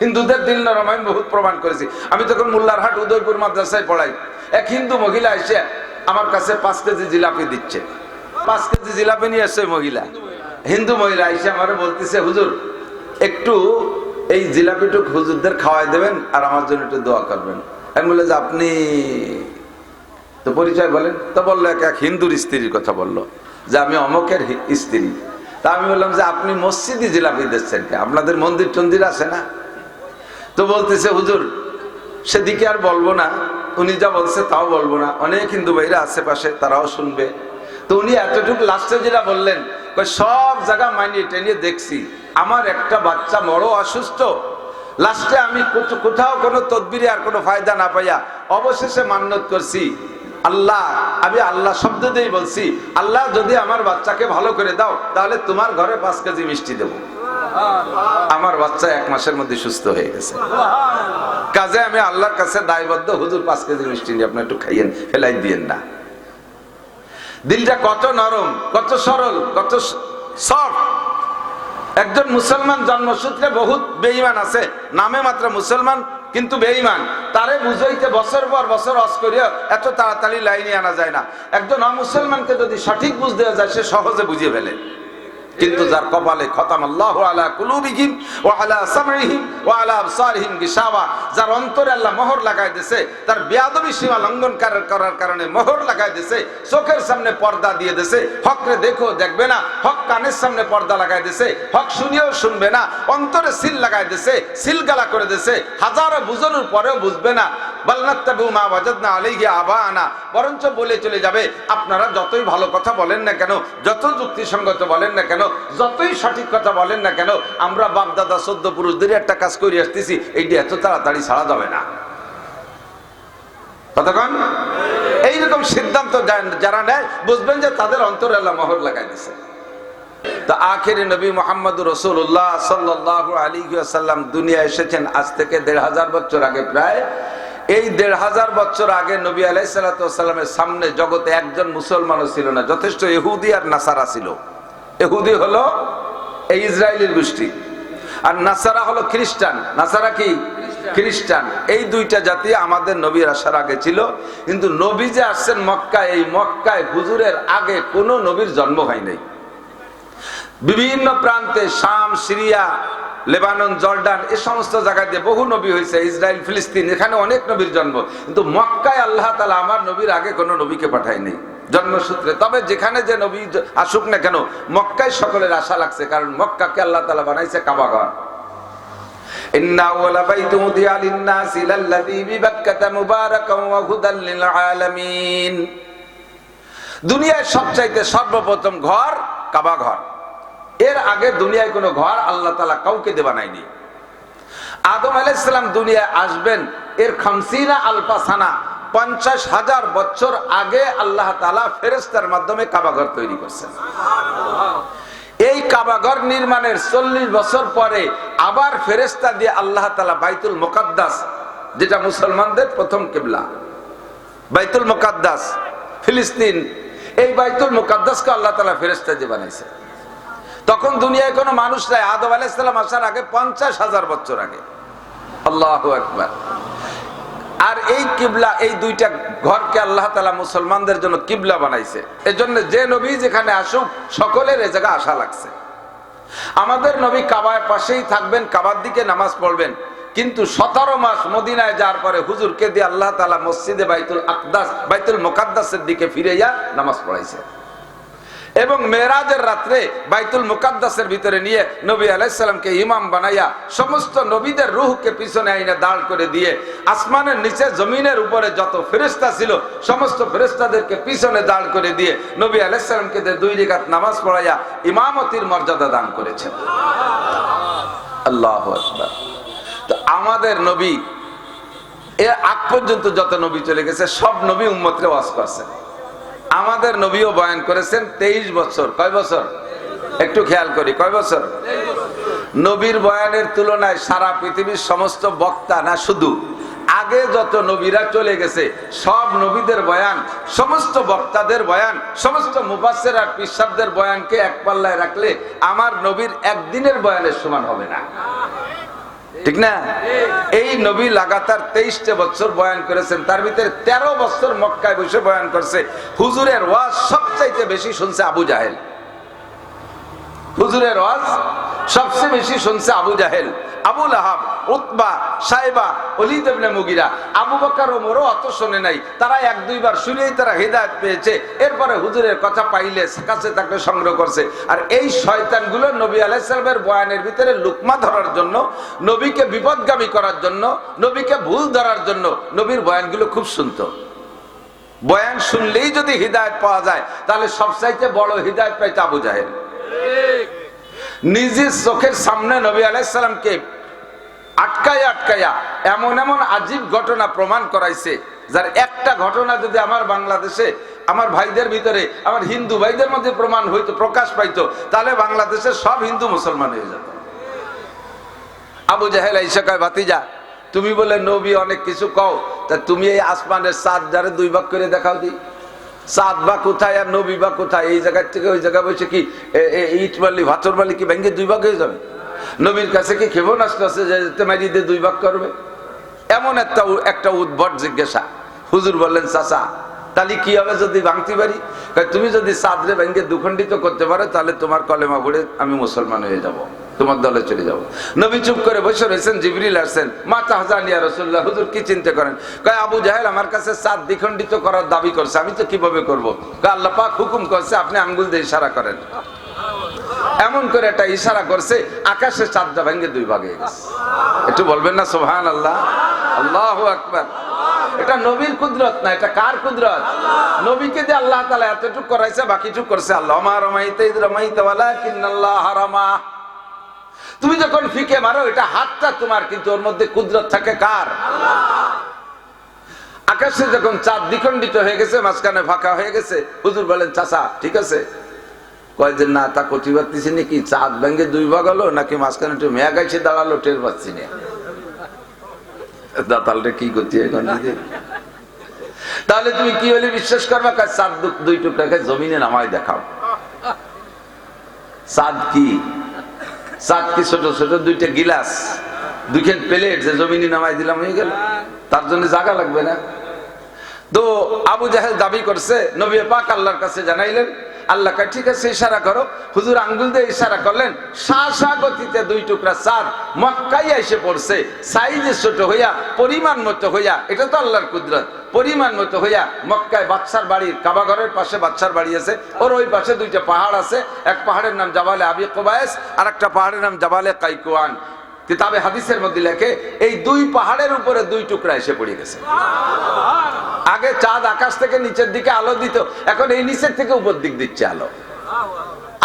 হিন্দুদের দিল নরম, আমি বহুত প্রমাণ করেছি। আমি তখন মোল্লারহাট উদয়পুর মাদ্রাসায় পড়াই। এক হিন্দু মহিলা এসে আমার কাছে পাঁচ কেজি জিলাপি দিচ্ছে। পাঁচ কেজি জিলাপি নিয়ে এসছে মহিলা। হিন্দু মহিলা এসে আমার বলতেছে, হুজুর, একটু এই জিলাপিটুক হুজুরদের খাওয়াই দেবেন আর আমার জন্য একটু দোয়া করবেন। আমি বললাম যে আপনি তো পরিচয় বলেন। তো বলল, এক এক হিন্দুর স্ত্রীর কথা বলল, যে আমি অমকের স্ত্রী। তা আমি বললাম, যে আপনি মসজিদে জিলাপি দিচ্ছেন? আপনাদের মন্দির টন্দির আছে না? তো বলতেছে, হুজুর, সেদিকে আর বলব না। উনি যা বলছে তাও বলব না। অনেক হিন্দু ভাইরা আশেপাশে, তারাও শুনবে। তো উনি এতটুকু লাস্টে যেটা বললেন সব জায়গা মাইনে টেনে দেখছি। আমার একটা বাচ্চা বড় অসুস্থ। লাস্টে আমি কোথাও কোনো তদবিরে আর কোনো ফায়দা না পাইয়া অবশেষে মান্যত করছি। আল্লাহ, আমি আল্লাহ শব্দ দিয়ে বলছি, আল্লাহ যদি আমার বাচ্চাকে ভালো করে দাও, তাহলে তোমার ঘরে পাঁচ কেজি মিষ্টি দেবো। আমার বাচ্চা এক মাসের মধ্যে সুস্থ হয়ে গেছে। কাজে আমি আল্লাহর কাছে দায়বদ্ধ। হুজুর, পাঁচ কেজি মিষ্টি নিয়ে আপনি একটু খাইয়েন, ফেলাই দিয়েন না। দিলটা কত নরম, কত সরল, কত সফট একজন মুসলমান জন্মসূত্রে বহুত বেঈমান আছে। নামে মাত্র মুসলমান, কিন্তু বেঈমান। তারে বুঝাইতে বছর পর বছর অস করিয়া এত তাড়াতাড়ি লাইনে আনা যায় না। একজন অমুসলমানকে যদি সঠিক বুঝ দেওয়া যায়, সে সহজে বুঝিয়ে ফেলে। কিন্তু যার কপালে খতাম আল্লাহ আলা কুলুবিহিম ওয়া আলা সামঈহিম ওয়া আলা আবসারিহিম গিশাওয়া যার অন্তরে আল্লাহ মোহর লাগাই দিয়েছে তার বেয়াদবি সীমা লঙ্ঘন করার কারণে মোহর লাগাই দিয়েছে চোখের সামনে পর্দা দিয়ে দিয়েছে হকরে দেখো দেখবে না, হক কানের সামনে পর্দা লাগাই দিয়েছে হক শুনিয়েও শুনবে না, অন্তরে সিল লাগাই দিয়েছে সিল গালা করে দিয়েছে হাজারো বুঝানোর পরেও বুঝবে না বরঞ্চ বলে চলে যাবে, আপনারা যতই ভালো কথা বলেন না কেন, যত যুক্তিসঙ্গত বলেন না কেন, যতই সঠিক কথা বলেন না কেন, আমরা বাপ দাদা সদ্য পুরুষদের একটা কাজ করে আসতেছি, এইটা এত তাড়াতাড়ি ছাড়া যাবে না। এইরকম সিদ্ধান্ত যারা নেয়, বুঝবেন যে তাদের অন্তরে আল্লাহ মোহর লাগাই দিছে। তো আখেরি নবী মোহাম্মদ রসুল্লাহ সাল্লাহ আলী সাল্লাম দুনিয়া এসেছেন, আজ থেকে দেড় হাজার বছর আগে প্রায়। এই দেড় হাজার বছর আগে নবী আলাই সাল্লামের সামনে জগতে একজন মুসলমানও ছিল না যথেষ্ট এহুদি আর নাসারা ছিল। এহুদি হলো এই ইসরায়েলের গোষ্ঠী আর নাসারা হলো খ্রিস্টান। নাসারা কি? খ্রিস্টান। এই দুইটা জাতি আমাদের নবীর আসার আগে ছিল কিন্তু নবী যে আসছেন মক্কায় এই মক্কায় হুজুরের আগে কোনো নবীর জন্ম হয় নাই বিভিন্ন প্রান্তে শাম সিরিয়া লেবানন, জর্ডান, এ সমস্ত জায়গাতে বহু নবী হয়েছে, ইসরায়েল, ফিলিস্তিন, এখানে অনেক নবীর জন্ম। কিন্তু মক্কায় আল্লাহ তালা আমার নবীর আগে কোনো নবীকে পাঠায়নি, জন্মসূত্রে। তবে যেখানে যে নবী আসুক না কেন, মক্কায় সকলের আশা লাগছে, কারণ মক্কাকে আল্লাহ তালা বানাইছে কাবাগর দুনিয়ায় সবচাইতে সর্বপ্রথম ঘর কাবা ঘর। এর আগে দুনিয়ায় কোনো ঘর আল্লাহ তালা কাউকে দেবা নাইনি। আদম আলাইসালাম দুনিয়ায় আসবেন, এর খামসিনা আলপাসানা পঞ্চাশ হাজার বছর আগে আল্লাহ তালা ফেরেস্তার মাধ্যমে কাবাঘর তৈরি করছেন। এই কাবাঘর নির্মাণের চল্লিশ বছর পরে আবার ফেরেস্তা দিয়ে আল্লাহ তালা বাইতুল মোকাদ্দাস, যেটা মুসলমানদের প্রথম কেবলা। বাইতুল মোকাদ্দাস, ফিলিস্তিন, এই বাইতুল মোকাদ্দাসকে আল্লাহ তালা ফেরেস্তা দিয়ে বানাইছে তখন দুনিয়ায় কোনো মানুষ নাই। আদম আলাইসাল্লাম আসার আগে পঞ্চাশ হাজার বছর আগে। আল্লাহ একবার আর এই কিবলা, এই দুইটা ঘরকে আল্লাহ তালা মুসলমানদের জন্য কিবলা বানাইছে। এজন্য যে নবী যেখানে আসুক, সকলের এ জায়গা আশা লাগছে। আমাদের নবী কাবার পাশেই থাকবেন, কাবার দিকে নামাজ পড়বেন। কিন্তু সতেরো মাস মদিনায় যাওয়ার পরে হুজুরকে দিয়ে আল্লাহ তালা মসজিদে বাইতুল আকদাস, বাইতুল মোকাদ্দাসের দিকে ফিরে যা নামাজ পড়াইছে। এবং মেরাজের রাত্রে বাইতুল মুকাদ্দাসের ভিতরে নিয়ে নবী আলাইসাল্লামকে ইমাম বানাইয়া সমস্ত নবীদের রুহকে পিছনে আইনে দাঁড় করে দিয়ে আসমানের নিচে, জমিনের উপরে যত ফেরেস্তা ছিল, সমস্ত ফেরেস্তাদেরকে পিছনে দাঁড় করে দিয়ে নবী আলাইসাল্লামকে দুই রেখাত নামাজ পড়াইয়া ইমামতির মর্যাদা দান করেছেন। আল্লাহ তো আমাদের নবী, এ আগ পর্যন্ত যত নবী চলে গেছে, সব নবী উম্মতকে ওয়াজ করছেন। আমাদের নবীও বয়ান করেছেন তেইশ বছর। কয় বছর? একটু খেয়াল করি, কয় বছর? নবীর বয়ানের তুলনায় সারা পৃথিবীর সমস্ত বক্তা না শুধু। আগে যত নবীরা চলে গেছে, সব নবীদের বয়ান, সমস্ত বক্তাদের বয়ান, সমস্ত মুফাসের আর পিসাবদের বয়ানকে এক পাল্লায় রাখলে আমার নবীর একদিনের বয়ানের সমান হবে না। ঠিক না? এই নবী লাগাতার তেইশটা বছর বয়ান করেছেন, তার ভিতরে তেরো বছর মক্কায় বসে বয়ান করছে। হুজুরের ওয়াজ সবচাইতে বেশি শুনছে আবু জাহেল। হুজুরের ওয়াজ সবচেয়ে বেশি শুনছে আবু জাহেল আবুল আহাব উতবা সাহেবা অলিদ ইবনে মুগিরা। আবু বকর ওমরও অত শোনে নাই। তারা এক দুইবার শুনেই তারা হেদায়েত পেয়েছে। এরপরে হুজুরের কথা পাইলে কাছে তাকে সংগ্রহ করছে। আর এই শয়তানগুলো নবী আলাইসালামের বয়ানের ভিতরে লুকমা ধরার জন্য, নবীকে বিপদগামী করার জন্য, নবীকে ভুল ধরার জন্য নবীর বয়ানগুলো খুব শুনতো। বয়ান শুনলেই যদি হৃদায়ত পাওয়া যায়, তাহলে সবচাইতে বড় হৃদায়ত পাইতে আবু জাহেল। নিজের চোখের সামনে নবী আলাইসালামকে আটকাইয়া আটকাইয়া এমন এমন আজীব ঘটনা প্রমাণ করাইছে, যার একটা ঘটনা যদি আমার বাংলাদেশে, আমার ভাইদের ভিতরে, আমার হিন্দু ভাইদের মধ্যে প্রমাণ হইতো, প্রকাশ পাইতো, তাহলে বাংলাদেশের সব হিন্দু মুসলমান হয়ে যেত। আবু জাহেল ইসাকায় ভাতিজা, তুমি বলে নবী অনেক কিছু কও, তা তুমি এই আসমানের সাত যারে দুই ভাগ করে দেখাও দি। সাত বা কোথায় আর নবী বা কোথায়? এই জায়গার থেকে ওই জায়গায় বসে কি ইট বালি, ভাতর বালি কি ভেঙে দুই ভাগ হয়ে যাবে? নবীর কাছে কি ক্ষেপণাস্ত্র আছে যে তেমারি দিয়ে দুই ভাগ করবে? এমন একটা একটা উদ্ভট জিজ্ঞাসা। হুজুর বললেন, চাচা, তাহলে কি হবে যদি ভাঙতে পারি তুমি যদি সাদরে ভেঙে দুখণ্ডিত করতে পারো, তাহলে তোমার কলেমা পড়ে আমি মুসলমান হয়ে যাব। তোমার দলে চলে যাব। নবী চুপ করে বসে রয়েছেন, জিবরিল আসছেন। মা তাহজানিয়া রসুল্লাহ হুজুর কি চিন্তা করেন? কয়, আবু জাহেল আমার কাছে সাত দ্বিখণ্ডিত করার দাবি করছে, আমি তো কীভাবে করব? আল্লাহ পাক হুকুম করছে, আপনি আঙ্গুল দিয়ে ইশারা করেন। এমন করে একটা ইশারা করছে, আকাশে চাঁদটা ভেঙে দুই ভাগে গেছে। একটু বলবেন না সোহান আল্লাহ আল্লাহ আকবার। এটা নবীর কুদরত না, এটা কার কুদরত? নবীকে যে আল্লাহ তালা এতটুকু করাইছে, বাকিটুকু করছে আল্লাহ। রমাইতে রমাইতে ওয়ালাকিন্নাল্লাহ হারামা। তুমি যখন ফিকে মারো, এটা হাতটা তোমার, কিন্তু ওর মধ্যে কুদরত থাকে কার? আকাশে যখন চাঁদ দ্বিখণ্ডিত হয়ে গেছে, মাঝখানে ফাঁকা হয়ে গেছে, হুজুর বলেন, চাচা, ঠিক আছে? কয় যে না, তা কচি পাচ্ছি নাকি? চাঁদ ভেঙে দুই ভাগ হলো, নাকি মাঝখানে একটু মেয়া গাইছে দাঁড়াল, টের পাচ্ছি না। দাতালটা কি করছি এখন তাহলে তুমি কি হলে বিশ্বাস করবা? কাজ চাঁদ দুই টুকরাকে জমিনে নামায় দেখাও। চাঁদ কি? কি ছোট ছোট, দুইটা গিলাস, দুইখান প্লেট যে জমিনে নামাই দিলাম, হয়ে গেল। তার জন্য জায়গা লাগবে না। তো আবু জাহেল দাবি করছে, নবী পাক আল্লাহর কাছে জানাইলেন আল্লাহ ঠিক আছে, ইশারা করো। হুজুর আঙ্গুল দিয়ে ইশারা করলেন শা শা গতিতে দুই টুকরা চাঁদ মক্কাই এসে পড়ছে। সাইজে ছোট হইয়া, পরিমাণ মতো হইয়া, এটা তো আল্লাহর কুদরত, পরিমাণ মতো হইয়া মক্কায় বাচ্চার বাড়ির কাবাঘরের পাশে বাচ্চার বাড়ি আছে। ওর ওই পাশে দুইটা পাহাড় আছে। এক পাহাড়ের নাম জাবালে আবি কোবায়েস আর একটা পাহাড়ের নাম জাবালে কাইকুয়ান। কিতাবে, হাদিসের মধ্যে লেখে, এই দুই পাহাড়ের উপরে দুই টুকরা এসে পড়ে গেছে। আগে চাঁদ আকাশ থেকে নিচের দিকে আলো দিত, এখন এই নিচের থেকে উপর দিক দিচ্ছে আলো।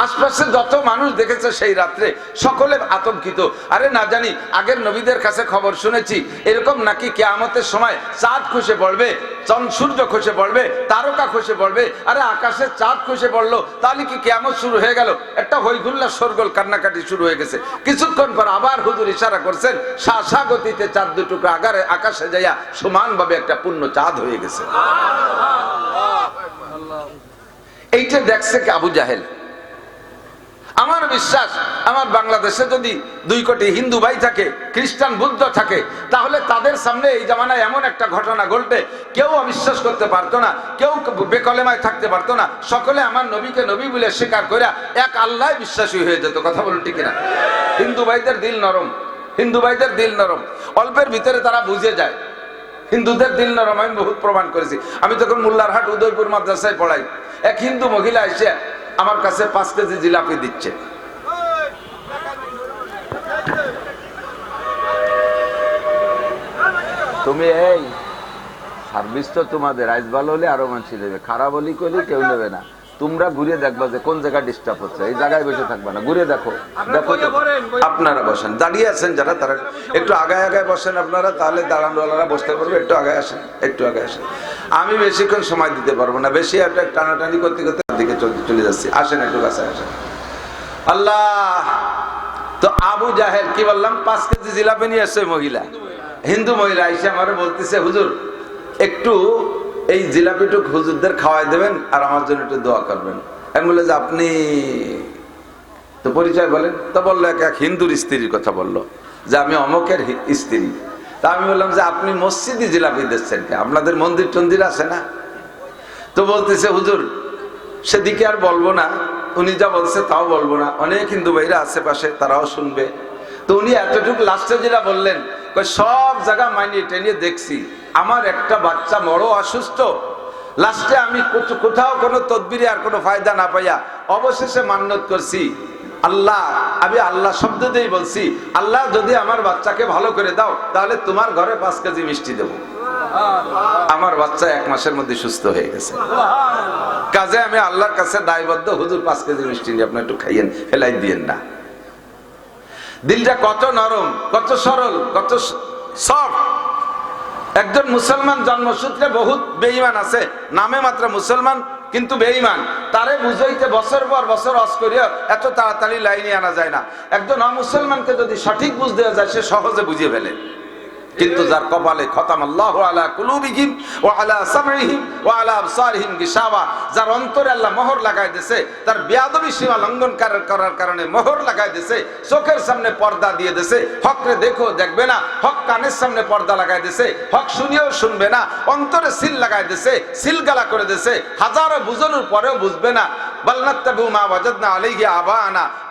আশপাশে যত মানুষ দেখেছে সেই রাত্রে সকলে আতঙ্কিত। আরে না জানি আগের নবীদের কাছে খবর শুনেছি এরকম নাকি কেয়ামতের সময় চাঁদ খসে পড়বে চন্দ সূর্য খসে পড়বে তারকা খসে পড়বে আরে আকাশে চাঁদ খসে পড়ল তাহলে কি কেয়ামত শুরু হয়ে গেল? একটা হইগুল্লা সরগোল কান্নাকাটি শুরু হয়ে গেছে। কিছুক্ষণ পর আবার হুজুর ইশারা করছেন শাসা গতিতে চাঁদ দুটুকু আগারে আকাশে যাইয়া সমানভাবে একটা পূর্ণ চাঁদ হয়ে গেছে। এইটা দেখছে কি আবু জাহেল? আমার বিশ্বাস, আমার বাংলাদেশে যদি দুই কোটি হিন্দু ভাই থাকে, খ্রিস্টান বুদ্ধ থাকে, তাহলে তাদের সামনে এই জামানায় এমন একটা ঘটনা ঘটবে। কেউ অবিশ্বাস করতে পারতো না, কেউ বেকলেমায় থাকতে পারতো না। সকলে আমার নবীকে নবী বলে স্বীকার করে এক আল্লাহ বিশ্বাসী হয়ে যেত, কথা বলুন ঠিক না হিন্দু ভাইদের দিল নরম, হিন্দু ভাইদের দিল নরম। অল্পের ভিতরে তারা বুঝে যায়। হিন্দুদের দিল নরম, আমি বহুত প্রমাণ করেছি। আমি তখন মোল্লারহাট উদয়পুর মাদ্রাসায় পড়াই, এক হিন্দু মহিলা এসে আমার কাছে পাঁচ কেজি জিলাপি দিচ্ছে। তুমি এই সার্ভিস তো তোমাদের আইস ভালো হলে আরও মানুষ নেবে। খারাপ হলে কইলে কেউ নেবে না। তোমরা ঘুরে দেখবা যে কোন জায়গায় ডিস্টার্ব হচ্ছে। এই জায়গায় বসে থাকবে না ঘুরে দেখো। দেখো আপনারা বসেন। দাঁড়িয়ে আছেন যারা তারা একটু আগায় আগায় বসেন আপনারা তাহলে দাঁড়ানোওয়ালারা বসতে পারবে। একটু আগায় আসেন একটু আগে আসেন। আমি বেশিক্ষণ সময় দিতে পারব না। বেশি একটা টানাটানি করতে করতে চল- যাচ্ছি। আসেন একটু কাছে, আসেন। আল্লাহ! তো আবু জাহেল কি বললাম? পাঁচ কেজি জিলাপি নিয়ে আসছে মহিলা। হিন্দু মহিলা এসে আমার বলতেছে, হুজুর, একটু এই জিলাপিটুক হুজুরদের খাওয়াই দেবেন আর আমার জন্য একটু দোয়া করবেন। আমি বলে যে আপনি তো পরিচয় বলেন। তো বলল, এক এক হিন্দুর স্ত্রীর কথা বলল, যে আমি অমকের স্ত্রী। তা আমি বললাম, যে আপনি মসজিদে জিলাপি দিচ্ছেন আপনাদের মন্দির টন্দির আছে না? তো বলতেছে, হুজুর সেদিকে আর বলব না। উনি যা বলছে তাও বলব না। অনেক হিন্দু ভাইরা আশেপাশে, তারাও শুনবে। তো উনি এতটুকু লাস্টে যেটা বললেন সব জায়গা মানিয়ে টেনিয়ে দেখছি। আমার একটা বাচ্চা বড় অসুস্থ। লাস্টে আমি কোথাও কোনো তদবিরে আর কোনো ফায়দা না পাইয়া অবশেষে মান্যত করছি। আল্লাহ, আমি আল্লাহ শব্দ দিয়েই বলছি, আল্লাহ যদি আমার বাচ্চাকে ভালো করে দাও, তাহলে তোমার ঘরে পাঁচ কেজি মিষ্টি দেবো। আমার বাচ্চা এক মাসের মধ্যে সুস্থ হয়ে গেছে। কাজে আমি আল্লাহর কাছে দায়বদ্ধ, হুজুর পাঁচ কেজি মিষ্টি নিয়ে আপনি একটু খাইয়েন, ফেলাই দিয়েন না। দিলটা কত নরম, কত সরল, কত সফট একজন মুসলমান জন্মসূত্রে বহুত বেঈমান আছে, নামে মাত্র মুসলমান, কিন্তু বেঈমান। তারে বুঝাইতে বছর পর বছর অস করিয়া এত তাড়াতাড়ি লাইনে আনা যায় না। একজন অমুসলমানকে যদি সঠিক বুঝ দেওয়া যায়, সে সহজে বুঝিয়ে ফেলে। কিন্তু যার কপালে খতাম আল্লাহ আলা কুলুবিহিম ও আলা সামরিহিম ও আলা আবসারিহিম গিশাওয়া যার অন্তরে আল্লাহ মোহর লাগাই দিয়েছে তার বেয়াদবি সীমা লঙ্ঘন করার- কারণে মোহর লাগাই দিয়েছে চোখের সামনে পর্দা দিয়ে দিয়েছে হকরে দেখো দেখবে না, হক কানের সামনে পর্দা লাগাই দিয়েছে হক শুনিয়েও শুনবে না, অন্তরে সিল লাগাই দিয়েছে সিলগালা করে দিয়েছে হাজারো বুঝানোর পরেও বুঝবে না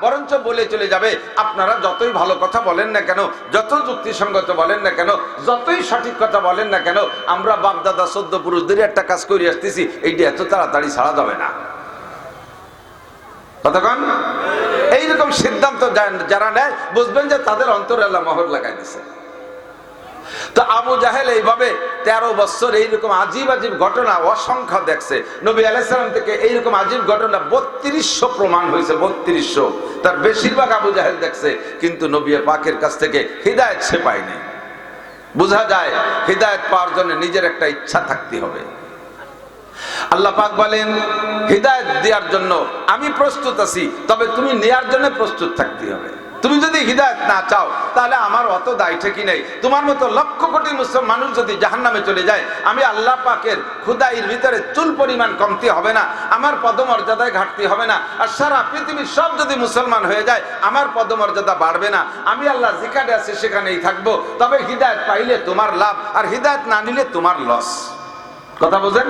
বরঞ্চ বলে চলে যাবে, আপনারা যতই ভালো কথা বলেন না কেন, যত যুক্তিসঙ্গত বলেন না কেন, যতই সঠিক কথা বলেন না কেন, আমরা বাপ দাদা সদ্য পুরুষদের একটা কাজ করে আসতেছি, এইটা এত তাড়াতাড়ি ছাড়া যাবে না। কতক্ষণ এইরকম সিদ্ধান্ত যারা নেয়, বুঝবেন যে তাদের অন্তরে আল্লাহ মোহর লাগাই দিছে তো আবু জাহেল এইভাবে তেরো বছর এইরকম আজিব আজিব ঘটনা অসংখ্য দেখছে। নবী আলাইসালাম থেকে এইরকম আজিব ঘটনা বত্রিশশো প্রমাণ হয়েছে, বত্রিশশো। তার বেশিরভাগ আবু জাহেল দেখছে, কিন্তু নবী পাকের কাছ থেকে হৃদায়ত সে পায়নি। বোঝা যায় হৃদায়ত পাওয়ার জন্য নিজের একটা ইচ্ছা থাকতে হবে। আল্লাহ পাক বলেন, হৃদায়ত দেওয়ার জন্য আমি প্রস্তুত আছি, তবে তুমি নেয়ার জন্য প্রস্তুত থাকতে হবে। তুমি যদি হৃদায়ত না চাও তাহলে আমার অত দায় ঠিকই নেই। তোমার মতো লক্ষ কোটি মুসলমান মানুষ যদি জাহান নামে চলে যায় আমি আল্লাহ পাকের খুদাইয়ের ভিতরে চুল পরিমাণ কমতি হবে না আমার পদমর্যাদায় ঘাটতি হবে না আর সারা পৃথিবীর সব যদি মুসলমান হয়ে যায় আমার পদমর্যাদা বাড়বে না। আমি আল্লাহ যেখানে আছে সেখানেই থাকব। তবে হৃদায়ত পাইলে তোমার লাভ আর হৃদায়ত না নিলে তোমার লস। কথা বোঝেন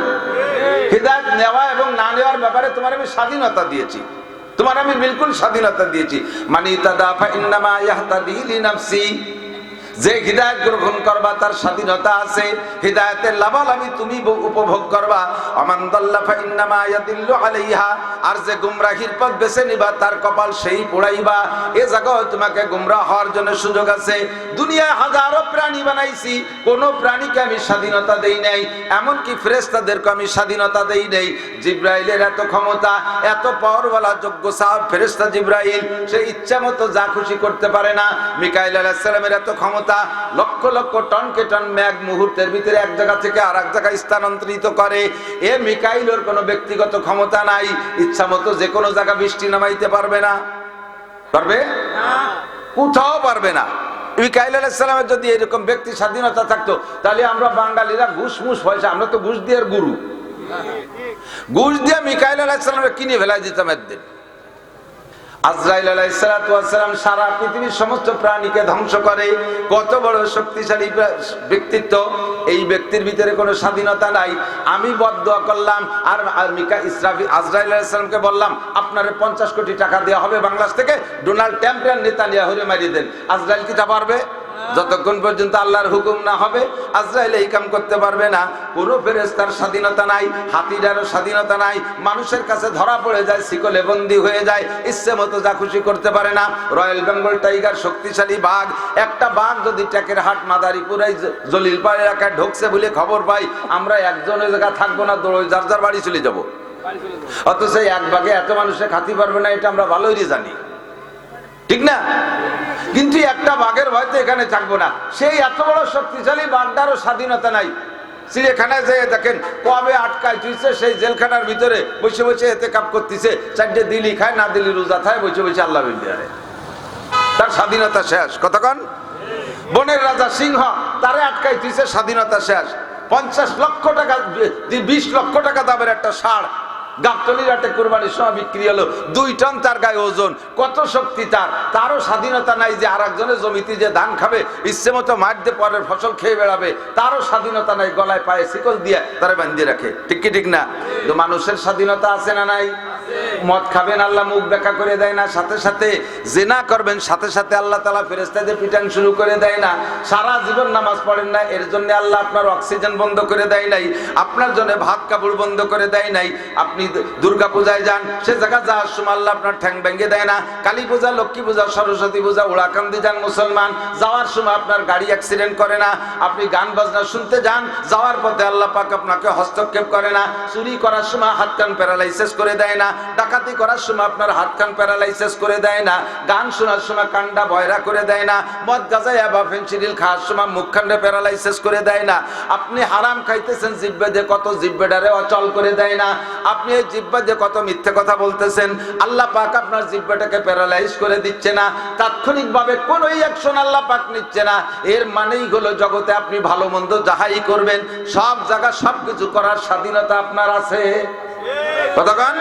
হৃদায়ত নেওয়া এবং না নেওয়ার ব্যাপারে তোমার আমি স্বাধীনতা দিয়েছি। তোমার আমি বিলকুল স্বাধীনতা দিয়েছি। মানে যে হৃদায়ত গ্রহণ করবা, তার স্বাধীনতা আছে। হৃদায়তের লাভালাভি তুমি উপভোগ করবা। আলাইহা। আর যে গুমরাহির পথ বেছে নিবা, তার কপাল সেই পোড়াইবা। এ জায়গায় তোমাকে গুমরাহ হওয়ার জন্য সুযোগ আছে। দুনিয়ায় হাজারো প্রাণী বানাইছি, কোন প্রাণীকে আমি স্বাধীনতা দেই নাই। এমনকি ফেরেস্তাদেরকে আমি স্বাধীনতা দেই নাই। জিব্রাইলের এত ক্ষমতা, এত পাওয়ারওয়ালা যোগ্য সাহাব ফেরেস্তা জিব্রাইল, সে ইচ্ছা মতো যা খুশি করতে পারে না। মিকাইল আলাহিসাল্লামের এত ক্ষমতা লক্ষ লক্ষ টনকে টন ম্যাগ মুহূর্তের ভিতরে এক জায়গা থেকে আর এক জায়গায় স্থানান্তরিত করে। এ মিকাইলের কোনো ব্যক্তিগত ক্ষমতা নাই। ইচ্ছা মতো যে কোনো জায়গা বৃষ্টি নামাইতে পারবে না। পারবে? কোথাও পারবে না। মিকাইল আলাইসালামের যদি এরকম ব্যক্তি স্বাধীনতা থাকতো তাহলে আমরা বাঙালিরা ঘুষ মুস পয়সা আমরা তো ঘুষ দিয়ে গুরু। ঘুষ দিয়ে মিকাইল আলাইসালামকে কিনে ফেলাই দিতাম একদিন। আজরাইল সারা পৃথিবীর সমস্ত প্রাণীকে ধ্বংস করে। কত বড় শক্তিশালী ব্যক্তিত্ব। এই ব্যক্তির ভিতরে কোনো স্বাধীনতা নাই। আমি করলাম আর মিকা বললাম, আপনার পঞ্চাশ কোটি টাকা দেওয়া হবে বাংলাদেশ থেকে। ডোনাল্ড ট্যাম্পিয়ান নেতা নিয়ে হরে মারিয়ে দেন। আজরাইল কি তা পারবে? যতক্ষণ পর্যন্ত আল্লাহর হুকুম না হবে, আজরাইল এই কাম করতে পারবে না। কোনো ফেরেস্তার স্বাধীনতা নাই হাতিটারও স্বাধীনতা নাই, মানুষের কাছে ধরা পড়ে যায়, শিকলে বন্দি হয়ে যায়, ইচ্ছে মতো যা খুশি করতে পারে না। রয়্যাল বেঙ্গল টাইগার শক্তিশালী বাঘ, একটা বাঘ যদি ট্যাকের হাট মাদারীপুরাই জলিল পাড়ে এলাকায় ঢুকছে বলে খবর পাই, আমরা একজনের জায়গা থাকব না, দৌড় যার যার বাড়ি চলে যাব। অথচ এক বাঘে এত মানুষে খাতি পারবে না, এটা আমরা ভালোই জানি। ঠিক না? কিন্তু একটা বাঘের ভয়তে এখানে থাকব না। সেই এত বড় শক্তিশালী বাঘটারও স্বাধীনতা নাই। চিড়িয়াখানায় যেয়ে দেখেন, কবে আটকায় তুইছে সেই জেলখানার ভিতরে বসে বসে এতে কাপ করতেছে। চারটে দিলি খায়, না দিলি রোজা খায় বসে বসে আল্লাহ বিলিয়ারে তার স্বাধীনতা শেষ। কতক্ষণ বনের রাজা সিংহ, তারে আটকাই তুইছে স্বাধীনতা শেষ। পঞ্চাশ লক্ষ টাকা, বিশ লক্ষ টাকা দামের একটা ষাঁড়। গাবতলির হাটে কোরবানির সময় বিক্রি হলো। দুই টন তার গায়ে ওজন। কত শক্তি তার? তারও স্বাধীনতা নাই যে আর একজনের জমিতে যে ধান খাবে, ইচ্ছে মতো মাঠ পরের ফসল খেয়ে বেড়াবে। তারও স্বাধীনতা নাই, গলায় পায়ে শিকল দিয়ে তারা বান্ধিয়ে রাখে। ঠিক কি ঠিক না? তো মানুষের স্বাধীনতা আছে না নাই? মদ খাবেন, আল্লাহ মুখ দেখা করে দেয় না, সাথে সাথে জেনা করবেন, সাথে সাথে আল্লাহ তালা ফেরেস্তাদের পিটান শুরু করে দেয় না। সারা জীবন নামাজ পড়েন না, এর জন্য আল্লাহ আপনার অক্সিজেন বন্ধ করে দেয় নাই, আপনার জন্য ভাত কাপড় বন্ধ করে দেয় নাই। আপনি দুর্গা পূজায় যান, সে জায়গা যাওয়ার সময় আল্লাহ আপনার ঠ্যাং ভেঙে দেয় না। কালী পূজা, লক্ষ্মী পূজা, সরস্বতী পূজা, উড়াকান্দি যান মুসলমান, যাওয়ার সময় আপনার গাড়ি অ্যাক্সিডেন্ট করে না। আপনি গান বাজনা শুনতে যান, যাওয়ার পথে আল্লাহ পাক আপনাকে হস্তক্ষেপ করে না। চুরি করার সময় হাত কান প্যারালাইসিস করে দেয় না। ডাকাতি করার সময় আপনার হাত কান প্যারালাইসিস করে দেয় না, গান শোনার সময় কান্ডা বয়রা করে দেয় না, মদ গাজায় বা ফেন্সিডিল খাওয়ার সময় মুখখান্ডে প্যারালাইসিস করে দেয় না। আপনি হারাম খাইতেছেন জিব্বে যে কত জিব্বেডারে অচল করে দেয় না। আপনি এই জিব্বা যে কত মিথ্যে কথা বলতেছেন। আল্লাহ পাক আপনার জিব্বাটাকে প্যারালাইজ করে দিচ্ছে না। তাৎক্ষণিকভাবে কোনো অ্যাকশন আল্লাহ পাক নিচ্ছে না। এর মানেই হলো জগতে আপনি ভালো মন্দ যাহাই করবেন, সব জায়গা সব কিছু করার স্বাধীনতা আপনার আছে। কতক্ষণ?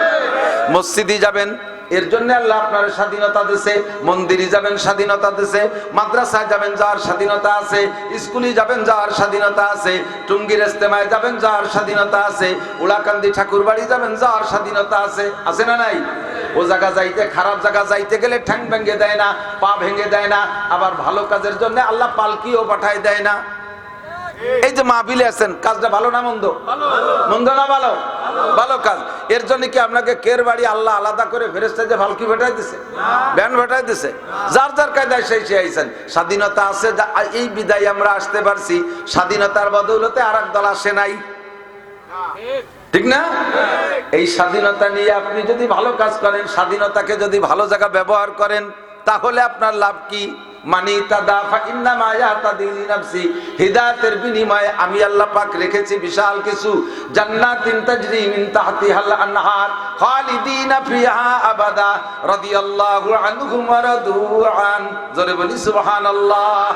মসজিদে যাবেন, এর জন্য আল্লাহ আপনার স্বাধীনতা দিছে, মন্দিরে যাবেন, স্বাধীনতা দিছে, মাদ্রাসায় যাবেন যাওয়ার স্বাধীনতা আছে, স্কুলে যাবেন যাওয়ার স্বাধীনতা আছে, টুঙ্গির ইস্তেমায় যাবেন যাওয়ার স্বাধীনতা আছে উলাকান্দি ঠাকুর বাড়ি যাবেন যাওয়ার স্বাধীনতা আছে আছে না নাই? ও জায়গা যাইতে, খারাপ জায়গা যাইতে গেলে ঠ্যাং ভেঙে দেয় না, পা ভেঙে দেয় না, আবার ভালো কাজের জন্য আল্লাহ পালকিও পাঠায় দেয় না। এই যে মাহবিলে আছেন কাজটা ভালো না মন্দ? মন্দ না ভালো? ভালো কাজ। এর জন্য কি আপনাকে কের বাড়ি আল্লাহ আলাদা করে ফেরেস্তা যে ভালকি ভেটাই দিছে? ব্যান ভেটাই দিছে? যার যার কায়দায় সেই সে আইছেন। স্বাধীনতা আছে এই বিদায় আমরা আসতে পারছি। স্বাধীনতার বদৌলতে আর এক দল আসে নাই। ঠিক না? এই স্বাধীনতা নিয়ে আপনি যদি ভালো কাজ করেন স্বাধীনতাকে যদি ভালো জায়গা ব্যবহার করেন তাহলে আপনার লাভ কি? মানি তাদাফা ইন্নামা ইয়াতাদিলি নাফসি হিদায়াতের আমি আল্লাহ রেখেছি বিশাল কিছু। জান্নাতিন তাজরি মিন তাহতিহাল আনহার। খালিদিনা ফিহা আবাদা। রাদিয়াল্লাহু আনহুম ওয়া রাদু আন। জোরে বলি সুবহানাল্লাহ।